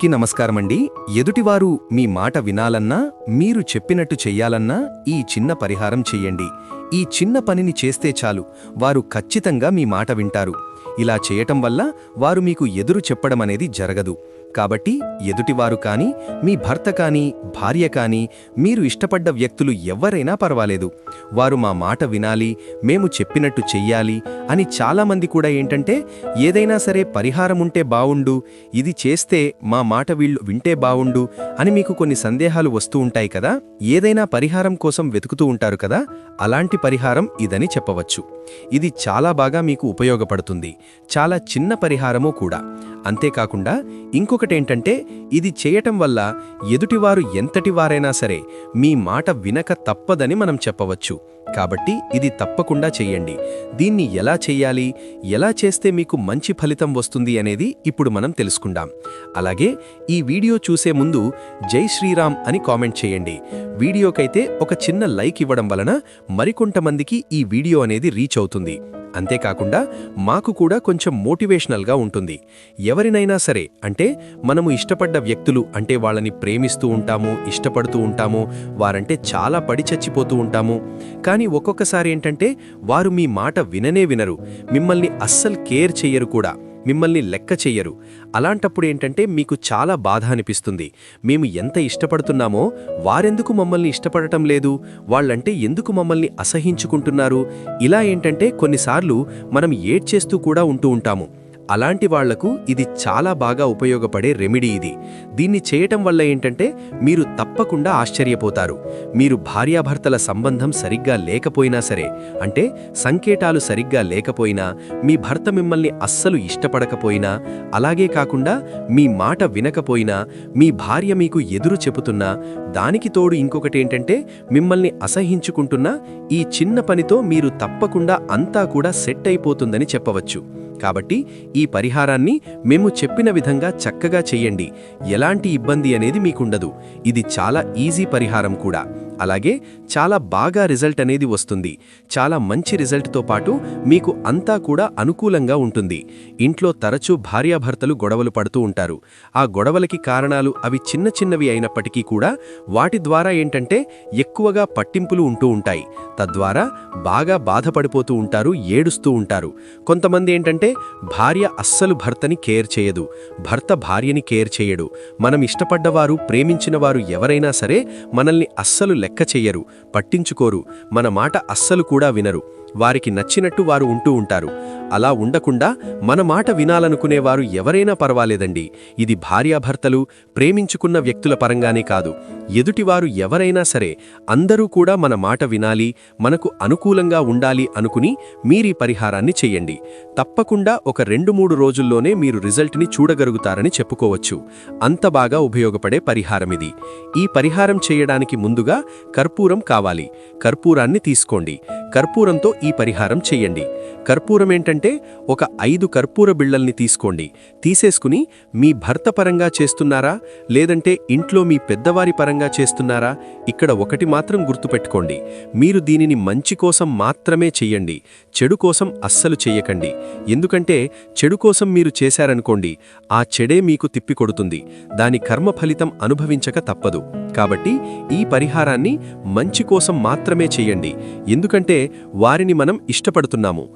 అందరికీ నమస్కారమండి. ఎదుటివారు మీ మాట వినాలన్నా మీరు చెప్పినట్టు చెయ్యాలన్నా ఈ చిన్న పరిహారం చెయ్యండి. ఈ చిన్న పనిని చేస్తే చాలు. వారు ఖచ్చితంగా మీ మాట వింటారు. ఇలా చేయటం వల్ల వారు మీకు ఎదురు చెప్పడం అనేది జరగదు. కాబట్టి ఎదుటివారు కానీ మీ భర్త కానీ భార్య కానీ మీరు ఇష్టపడ్డ వ్యక్తులు ఎవరైనా పర్వాలేదు. వారు మా మాట వినాలి మేము చెప్పినట్టు చెయ్యాలి అని చాలామంది కూడా ఏంటంటే ఏదైనా సరే పరిహారం ఉంటే బావుండు ఇది చేస్తే మా మాట వీళ్ళు వింటే బావుండు అని మీకు కొన్ని సందేహాలు వస్తూ ఉంటాయి కదా ఏదైనా పరిహారం కోసం వెతుకుతూ ఉంటారు కదా అలాంటి పరిహారం ఇదని చెప్పవచ్చు. ఇది చాలా బాగా మీకు ఉపయోగపడుతుంది. చాలా చిన్న పరిహారమూ కూడా. అంతేకాకుండా ఇంకొకటేంటంటే ఇది చేయటం వల్ల ఎదుటివారు ఎంతటివారైనా సరే మీ మాట వినక తప్పదని మనం చెప్పవచ్చు. కాబట్టి ఇది తప్పకుండా చెయ్యండి దీన్ని ఎలా చెయ్యాలి ఎలా చేస్తే మీకు మంచి ఫలితం వస్తుంది అనేది ఇప్పుడు మనం తెలుసుకుందాం. అలాగే ఈ వీడియో చూసే ముందు జై శ్రీరామ్ అని కామెంట్ చేయండి. వీడియోకైతే ఒక చిన్న లైక్ ఇవ్వడం వలన మరికొంతమందికి ఈ వీడియో అనేది రీచ్ అవుతుంది. అంతేకాకుండా మాకు కూడా కొంచెం మోటివేషనల్గా ఉంటుంది. ఎవరినైనా సరే అంటే మనము ఇష్టపడ్డ వ్యక్తులు అంటే వాళ్ళని ప్రేమిస్తూ ఉంటాము ఇష్టపడుతూ ఉంటాము వారంటే చాలా పడి చచ్చిపోతూ ఉంటాము. కానీ ఒక్కొక్కసారి ఏంటంటే వారు మీ మాట విననే వినరు. మిమ్మల్ని అస్సలు కేర్ చెయ్యరు కూడా. మిమ్మల్ని లెక్క చెయ్యరు. అలాంటప్పుడు ఏంటంటే మీకు చాలా బాధ అనిపిస్తుంది. మేము ఎంత ఇష్టపడుతున్నామో వారెందుకు మమ్మల్ని ఇష్టపడటం లేదు? వాళ్ళంటే ఎందుకు మమ్మల్ని అసహించుకుంటున్నారు? ఇలా ఏంటంటే కొన్నిసార్లు మనం ఏడ్చేస్తూ కూడా ఉంటూ ఉంటాము. అలాంటి వాళ్ళకు ఇది చాలా బాగా ఉపయోగపడే రెమెడీ ఇది. దీన్ని చేయటం వల్ల ఏంటంటే మీరు తప్పకుండా ఆశ్చర్యపోతారు. మీరు భార్యాభర్తల సంబంధం సరిగ్గా లేకపోయినా సరే అంటే సంకేతాలు సరిగ్గా లేకపోయినా మీ భర్త మిమ్మల్ని అస్సలు ఇష్టపడకపోయినా అలాగే కాకుండా మీ మాట వినకపోయినా మీ భార్య మీకు ఎదురు చెబుతున్నా దానికి తోడు ఇంకొకటేంటంటే మిమ్మల్ని అసహించుకుంటున్నా ఈ చిన్న పనితో మీరు తప్పకుండా అంతా కూడా సెట్ అయిపోతుందని చెప్పవచ్చు. కాబట్టి ఈ పరిహారాన్ని మేము చెప్పిన విధంగా చక్కగా చెయ్యండి ఎలాంటి ఇబ్బంది అనేది మీకుండదు. ఇది చాలా ఈజీ పరిహారం కూడా. అలాగే చాలా బాగా రిజల్ట్ అనేది వస్తుంది. చాలా మంచి రిజల్ట్తో పాటు మీకు అంతా కూడా అనుకూలంగా ఉంటుంది. ఇంట్లో తరచూ భార్యాభర్తలు గొడవలు పడుతూ ఉంటారు. ఆ గొడవలకి కారణాలు అవి చిన్న చిన్నవి అయినప్పటికీ కూడా వాటి ద్వారా ఏంటంటే ఎక్కువగా పట్టింపులు ఉంటూ ఉంటాయి. తద్వారా బాగా బాధపడిపోతూ ఉంటారు ఏడుస్తూ ఉంటారు. కొంతమంది ఏంటంటే భార్య అస్సలు భర్తని కేర్ చేయదు. భర్త భార్యని కేర్ చేయడు. మనం ఇష్టపడ్డవారు ప్రేమించినవారు ఎవరైనా సరే మనల్ని అస్సలు లెక్క లెక్క చెయ్యరు పట్టించుకోరు మన మాట అస్సలు కూడా వినరు. వారికి నచ్చినట్టు వారు ఉంటూ ఉంటారు. అలా ఉండకుండా మన మాట వినాలనుకునేవారు ఎవరైనా పర్వాలేదండి. ఇది భార్యాభర్తలు ప్రేమించుకున్న వ్యక్తుల పరంగానే కాదు. ఎదుటివారు ఎవరైనా సరే అందరూ కూడా మన మాట వినాలి మనకు అనుకూలంగా ఉండాలి అనుకుని మీరీ పరిహారాన్ని చెయ్యండి తప్పకుండా ఒక రెండు మూడు రోజుల్లోనే మీరు రిజల్ట్ని చూడగలుగుతారని చెప్పుకోవచ్చు. అంత బాగా ఉపయోగపడే పరిహారం ఇది. ఈ పరిహారం చేయడానికి ముందుగా కర్పూరం కావాలి. కర్పూరాన్ని తీసుకోండి. కర్పూరంతో ఈ పరిహారం చెయ్యండి కర్పూరం ఏంటంటే ఒక ఐదు కర్పూర బిళ్ళల్ని తీసుకోండి. తీసేసుకుని మీ భర్త పరంగా చేస్తున్నారా? లేదంటే ఇంట్లో మీ పెద్దవారి పరంగా చేస్తున్నారా? ఇక్కడ ఒకటి మాత్రం గుర్తుపెట్టుకోండి. మీరు దీనిని మంచి కోసం మాత్రమే చెయ్యండి. చెడు కోసం అస్సలు చెయ్యకండి. ఎందుకంటే చెడు కోసం మీరు చేశారనుకోండి ఆ చెడే మీకు తిప్పికొడుతుంది. దాని కర్మ ఫలితం అనుభవించక తప్పదు. కాబట్టి ఈ పరిహారాన్ని మంచి కోసం మాత్రమే చెయ్యండి. ఎందుకంటే వారిని మనం ఇష్టపడుతున్నాము.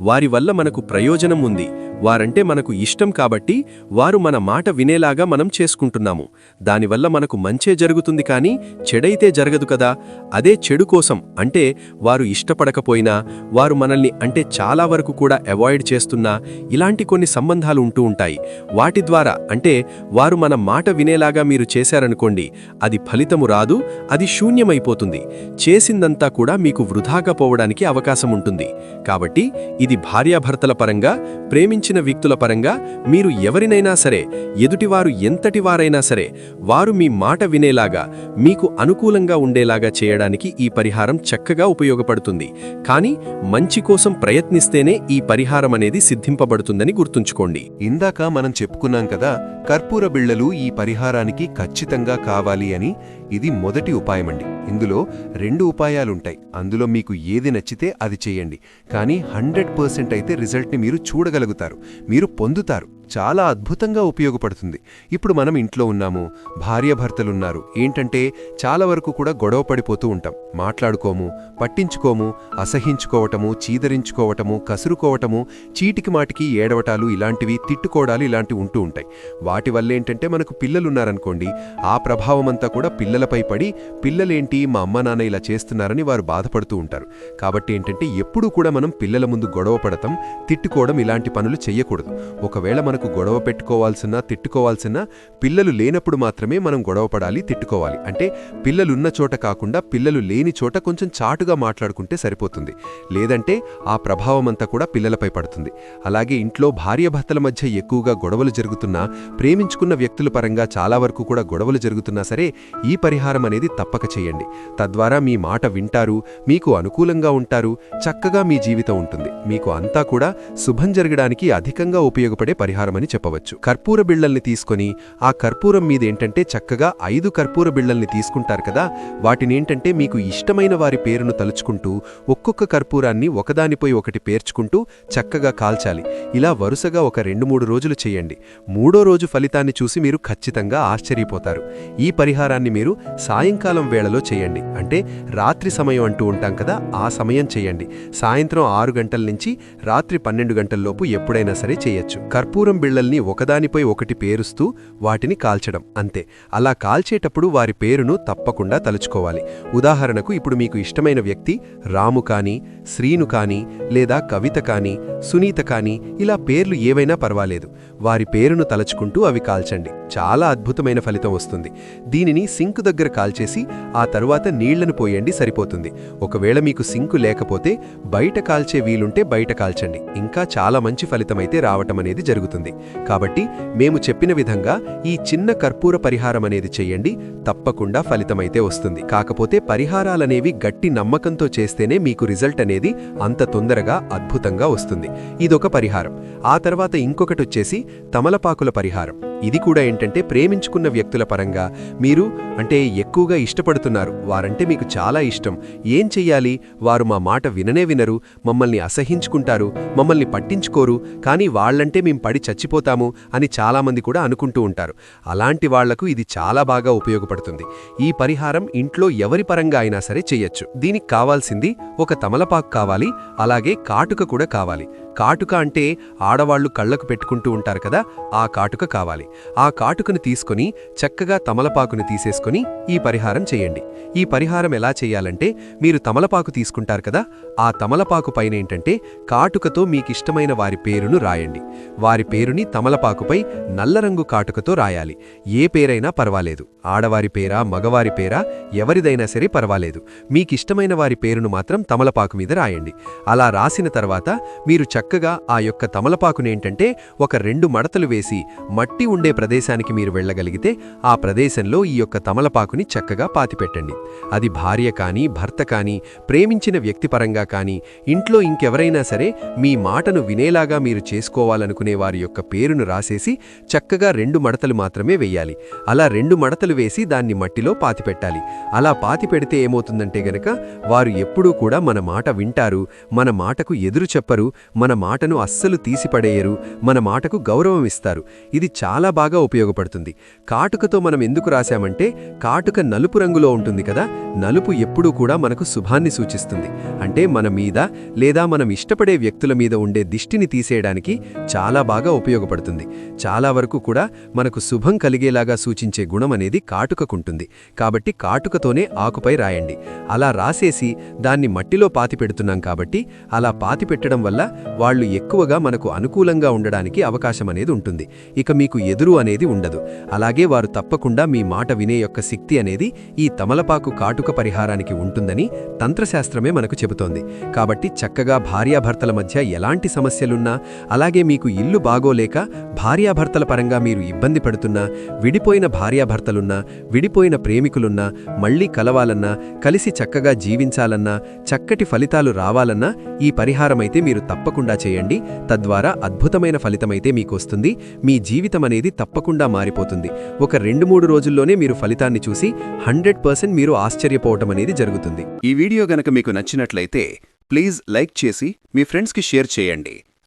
వారి వల్ల మనకు ప్రయోజనం ఉంది. వారంటే మనకు ఇష్టం కాబట్టి వారు మన మాట వినేలాగా మనం చేసుకుంటున్నాము. దానివల్ల మనకు మంచే జరుగుతుంది కానీ చెడైతే జరగదు కదా. అదే చెడు కోసం అంటే వారు ఇష్టపడకపోయినా వారు మనల్ని అంటే చాలా వరకు కూడా అవాయిడ్ చేస్తున్నా ఇలాంటి కొన్ని సంబంధాలు ఉంటూ ఉంటాయి. వాటి ద్వారా అంటే వారు మన మాట వినేలాగా మీరు చేశారనుకోండి అది ఫలితము రాదు అది శూన్యమైపోతుంది. చేసిందంతా కూడా మీకు వృధాగా పోవడానికి అవకాశం ఉంటుంది. కాబట్టి ఇది భార్యాభర్తల పరంగా ప్రేమించిన వ్యక్తుల పరంగా మీరు ఎవరినైనా సరే ఎదుటివారు ఎంతటివారైనా సరే వారు మీ మాట వినేలాగా మీకు అనుకూలంగా ఉండేలాగా చేయడానికి ఈ పరిహారం చక్కగా ఉపయోగపడుతుంది. కానీ మంచి కోసం ప్రయత్నిస్తేనే ఈ పరిహారం అనేది సిద్ధింపబడుతుందని గుర్తుంచుకోండి. ఇందాక మనం చెప్పుకున్నాం కదా కర్పూర బిళ్ళలు ఈ పరిహారానికి ఖచ్చితంగా కావాలి అని ఇది మొదటి ఉపాయమండి. ఇందులో రెండు ఉపాయాలుంటాయి. అందులో మీకు ఏది నచ్చితే అది చేయండి. కానీ హండ్రెడ్ పర్సెంట్ అయితే రిజల్ట్ని మీరు చూడగలుగుతారు. మీరు పొందుతారు. చాలా అద్భుతంగా ఉపయోగపడుతుంది. ఇప్పుడు మనం ఇంట్లో ఉన్నాము భార్యాభర్తలున్నారు ఏంటంటే చాలా వరకు కూడా గొడవ పడిపోతూ ఉంటాం. మాట్లాడుకోము పట్టించుకోము అసహించుకోవటము చీదరించుకోవటము కసురుకోవటము చీటికి మాటికి ఏడవటాలు ఇలాంటివి తిట్టుకోవడాలు ఇలాంటివి ఉంటూ ఉంటాయి. వాటి వల్ల ఏంటంటే మనకు పిల్లలున్నారనుకోండి ఆ ప్రభావం అంతా కూడా పిల్లలపై పడి పిల్లలేంటి మా అమ్మ నాన్న ఇలా చేస్తున్నారని వారు బాధపడుతూ ఉంటారు. కాబట్టి ఏంటంటే ఎప్పుడూ కూడా మనం పిల్లల ముందు గొడవ పడతాం తిట్టుకోవడం ఇలాంటి పనులు చెయ్యకూడదు ఒకవేళ మనకు గొడవ పెట్టుకోవాల్సిన తిట్టుకోవాల్సిన పిల్లలు లేనప్పుడు మాత్రమే మనం గొడవపడాలి తిట్టుకోవాలి. అంటే పిల్లలున్న చోట కాకుండా పిల్లలు లేని చోట కొంచెం చాటుగా మాట్లాడుకుంటే సరిపోతుంది. లేదంటే ఆ ప్రభావం అంతా కూడా పిల్లలపై పడుతుంది. అలాగే ఇంట్లో భార్యాభర్తల మధ్య ఎక్కువగా గొడవలు జరుగుతున్నా ప్రేమించుకున్న వ్యక్తుల పరంగా చాలా వరకు కూడా గొడవలు జరుగుతున్నా సరే ఈ పరిహారం అనేది తప్పక చేయండి. తద్వారా మీ మాట వింటారు మీకు అనుకూలంగా ఉంటారు చక్కగా మీ జీవితం ఉంటుంది. మీకు అంతా కూడా శుభం జరగడానికి అధికంగా ఉపయోగపడే పరిహారం పరిహారమని చెప్పవచ్చు. కర్పూర బిళ్ళల్ని తీసుకొని ఆ కర్పూరం మీద ఏంటంటే చక్కగా ఐదు కర్పూర బిళ్ళల్ని తీసుకుంటారు కదా వాటిని ఏంటంటే మీకు ఇష్టమైన వారి పేరును తలుచుకుంటూ ఒక్కొక్క కర్పూరాన్ని ఒకదానిపై ఒకటి పేర్చుకుంటూ చక్కగా కాల్చాలి. ఇలా వరుసగా ఒక రెండు మూడు రోజులు చేయండి. మూడో రోజు ఫలితాన్ని చూసి మీరు ఖచ్చితంగా ఆశ్చర్యపోతారు. ఈ పరిహారాన్ని మీరు సాయంకాలం వేళలో చేయండి. అంటే రాత్రి సమయం అంటూ ఉంటాం కదా ఆ సమయం చేయండి. సాయంత్రం ఆరు గంటల నుంచి రాత్రి పన్నెండు గంటల్లోపు ఎప్పుడైనా సరే చేయొచ్చు. కర్పూరం బిళ్ళల్ని ఒకదానిపై ఒకటి పేరుస్తూ వాటిని కాల్చడం అంతే. అలా కాల్చేటప్పుడు వారి పేరును తప్పకుండా తలుచుకోవాలి. ఉదాహరణకు ఇప్పుడు మీకు ఇష్టమైన వ్యక్తి రాము కానీ శ్రీను కానీ లేదా కవిత కానీ సునీత కానీ ఇలా పేర్లు ఏవైనా పర్వాలేదు. వారి పేరును తలుచుకుంటూ అవి కాల్చండి. చాలా అద్భుతమైన ఫలితం వస్తుంది. దీనిని సింకు దగ్గర కాల్చేసి ఆ తరువాత నీళ్ళను పోయండి సరిపోతుంది. ఒకవేళ మీకు సింకు లేకపోతే బయట కాల్చే వీలుంటే బయట కాల్చండి. ఇంకా చాలా మంచి ఫలితమైతే రావటం అనేది జరుగుతుంది. కాబట్టి మేము చెప్పిన విధంగా ఈ చిన్న కర్పూర పరిహారం అనేది చెయ్యండి తప్పకుండా ఫలితమైతే వస్తుంది. కాకపోతే పరిహారాలనేవి గట్టి నమ్మకంతో చేస్తేనే మీకు రిజల్ట్ అనేది అంత తొందరగా అద్భుతంగా వస్తుంది. ఇదొక పరిహారం. ఆ తర్వాత ఇంకొకటి వచ్చేసి తమలపాకుల పరిహారం. ఇది కూడా ఏంటంటే ప్రేమించుకున్న వ్యక్తుల పరంగా మీరు అంటే ఎక్కువగా ఇష్టపడుతున్నారు. వారంటే మీకు చాలా ఇష్టం. ఏం చెయ్యాలి? వారు మా మాట విననే వినరు. మమ్మల్ని అసహించుకుంటారు. మమ్మల్ని పట్టించుకోరు. కానీ వాళ్ళంటే మేం పడి చచ్చిపోతాము అని చాలామంది కూడా అనుకుంటూ ఉంటారు. అలాంటి వాళ్ళకు ఇది చాలా బాగా ఉపయోగపడుతుంది. ఈ పరిహారం ఇంట్లో ఎవరి పరంగా అయినా సరే చెయ్యొచ్చు. దీనికి కావాల్సింది ఒక తమలపాకు కావాలి. అలాగే కాటుక కూడా కావాలి. కాటుక అంటే ఆడవాళ్ళు కళ్ళకు పెట్టుకుంటూ ఉంటారు కదా ఆ కాటుక కావాలి. ఆ కాటుకను తీసుకొని చక్కగా తమలపాకును తీసేసుకొని ఈ పరిహారం చేయండి. ఈ పరిహారం ఎలా చేయాలంటే మీరు తమలపాకు తీసుకుంటారు కదా ఆ తమలపాకు పైన ఏంటంటే కాటుకతో మీకిష్టమైన వారి పేరును రాయండి. వారి పేరుని తమలపాకుపై నల్లరంగు కాటుకతో రాయాలి. ఏ పేరైనా పర్వాలేదు. ఆడవారి పేరా మగవారి పేరా ఎవరిదైనా సరే పర్వాలేదు. మీకిష్టమైన వారి పేరును మాత్రం తమలపాకు మీద రాయండి. అలా రాసిన తర్వాత మీరు చక్కగా ఆ యొక్క తమలపాకునేంటంటే ఒక రెండు మడతలు వేసి మట్టి ఉండే ప్రదేశానికి మీరు వెళ్ళగలిగితే ఆ ప్రదేశంలో ఈ యొక్క తమలపాకుని చక్కగా పాతిపెట్టండి. అది భార్య కానీ భర్త కానీ ప్రేమించిన వ్యక్తిపరంగా కానీ ఇంట్లో ఇంకెవరైనా సరే మీ మాటను వినేలాగా మీరు చేసుకోవాలనుకునే వారి యొక్క పేరును రాసేసి చక్కగా రెండు మడతలు మాత్రమే వెయ్యాలి అలా రెండు మడతలు వేసి దాన్ని మట్టిలో పాతిపెట్టాలి. అలా పాతిపెడితే ఏమవుతుందంటే గనక వారు ఎప్పుడూ కూడా మన మాట వింటారు మన మాటకు ఎదురు చెప్పరు మన మాటను అస్సలు తీసిపడేయరు మన మాటకు గౌరవం ఇస్తారు. ఇది చాలా బాగా ఉపయోగపడుతుంది. కాటుకతో మనం ఎందుకు రాశామంటే కాటుక నలుపు రంగులో ఉంటుంది కదా నలుపు ఎప్పుడూ కూడా మనకు శుభాన్ని సూచిస్తుంది. అంటే మన మీద లేదా మనం ఇష్టపడే వ్యక్తుల మీద ఉండే దిష్టిని తీసేయడానికి చాలా బాగా ఉపయోగపడుతుంది. చాలా వరకు కూడా మనకు శుభం కలిగేలాగా సూచించే గుణం అనేది కాటుకకుంటుంది. కాబట్టి కాటుకతోనే ఆకుపై రాయండి. అలా రాసేసి దాన్ని మట్టిలో పాతి పెడుతున్నాం కాబట్టి అలా పాతి పెట్టడం వల్ల వాళ్ళు ఎక్కువగా మనకు అనుకూలంగా ఉండడానికి అవకాశం అనేది ఉంటుంది. ఇక మీకు ఎదురు అనేది ఉండదు. అలాగే వారు తప్పకుండా మీ మాట వినే యొక్క శక్తి అనేది ఈ తమలపాకు కాటుక పరిహారానికి ఉంటుందని తంత్రశాస్త్రమే మనకు చెబుతోంది. కాబట్టి చక్కగా భార్యాభర్తల మధ్య ఎలాంటి సమస్యలున్నా అలాగే మీకు ఇల్లు బాగోలేక భార్యాభర్తల పరంగా మీరు ఇబ్బంది పడుతున్నా విడిపోయిన భార్యాభర్తలున్నా విడిపోయిన ప్రేమికులున్నా మళ్ళీ కలవాలన్నా కలిసి చక్కగా జీవించాలన్నా చక్కటి ఫలితాలు రావాలన్నా ఈ పరిహారమైతే మీరు తప్పకుండా చేయండి. తద్వారా అద్భుతమైన ఫలితమైతే మీకు వస్తుంది మీ జీవితం అనేది తప్పకుండా మారిపోతుంది. ఒక రెండు మూడు రోజుల్లోనే మీరు ఫలితాన్ని చూసి హండ్రెడ్ పర్సెంట్ మీరు ఆశ్చర్యపోవటం అనేది జరుగుతుంది. ఈ వీడియో గనక మీకు నచ్చినట్లయితే ప్లీజ్ లైక్ చేసి మీ ఫ్రెండ్స్కి షేర్ చేయండి.